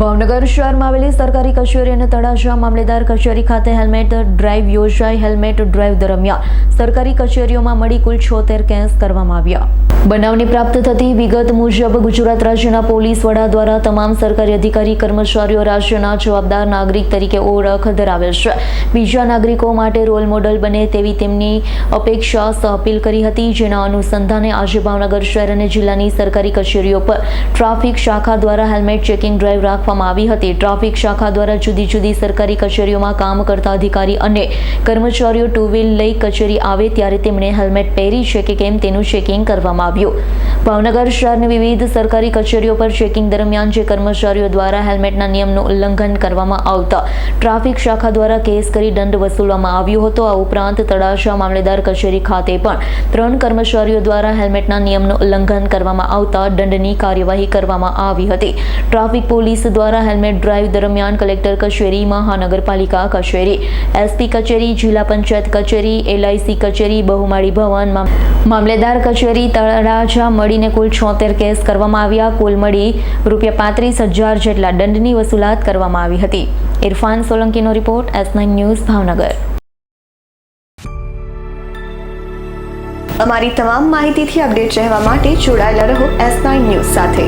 ભાવનગર શહેરમાં આવેલી સરકારી કચેરી અને તળાજા મામલેદાર કચેરી ખાતે હેલ્મેટ ડ્રાઈવ યોજાઈ. હેલ્મેટ ડ્રાઈવ દરમિયાન સરકારી કચેરીઓમાં મળી કુલ છોતેર કેસ કરવામાં આવ્યા. બનાવની પ્રાપ્ત થતી વિગત મુજબ ગુજરાત રાજ્યના પોલીસ વડા દ્વારા તમામ સરકારી અધિકારી, કર્મચારીઓ રાજ્યના જવાબદાર નાગરિક તરીકે ઓળખ ધરાવે છે. બીજા નાગરિકો માટે રોલ મોડલ બને તેવી તેમની અપેક્ષા અપીલ કરી હતી. જેના અનુસંધાને આજે ભાવનગર શહેર અને જિલ્લાની સરકારી કચેરીઓ પર ટ્રાફિક શાખા દ્વારા હેલ્મેટ ચેકિંગ ડ્રાઈવ રાખવામાં આવી હતી. ટ્રાફિક શાખા દ્વારા જુદી જુદી સરકારી કચેરીઓમાં કામ કરતા અધિકારી અને કર્મચારીઓ ટુ વ્હીલ લઈ કચેરી આવે ત્યારે તેમણે હેલ્મેટ પહેરી છે કે કેમ તેનું ચેકિંગ કરવામાં આવ્યું. ભાવનગર શહેરની વિવિધ સરકારી કચેરીઓ પર ચેકિંગ દરમિયાન જે કર્મચારીઓ દ્વારા હેલ્મેટના નિયમનું ઉલ્લંઘન કરવામાં આવતા ટ્રાફિક શાખા દ્વારા કેસ કરી દંડ વસૂલવામાં આવ્યો હતો. આ ઉપરાંત તળાજા મામલેદાર કચેરી ખાતે પણ ત્રણ કર્મચારીઓ દ્વારા હેલ્મેટના નિયમનું ઉલ્લંઘન કરવામાં આવતા દંડની કાર્યવાહી કરવામાં આવી હતી. ટ્રાફિક પોલીસ દ્વારા હેલ્મેટ ડ્રાઈવ દરમિયાન કલેક્ટર કચેરી, મહાનગરપાલિકા કચેરી, એસપી કચેરી, જિલ્લા પંચાયત કચેરી, એલઆઈસી કચેરી, બહુમાળી ભવન મામલેદાર કચેરી, તળાજા મળીને કુલ છોતેર કેસ કરવામાં આવ્યા. કુલ મળી રૂપિયા પાંત્રીસ હજાર જેટલા દંડની વસૂલાત કરવામાં આવી હતી. Irfan સોલંકીનો report, S nine news, Bhavnagar. અમારી તમામ માહિતીથી અપડેટ રહેવા માટે જોડાયેલા રહો એસ નાઇન ન્યૂઝ સાથે.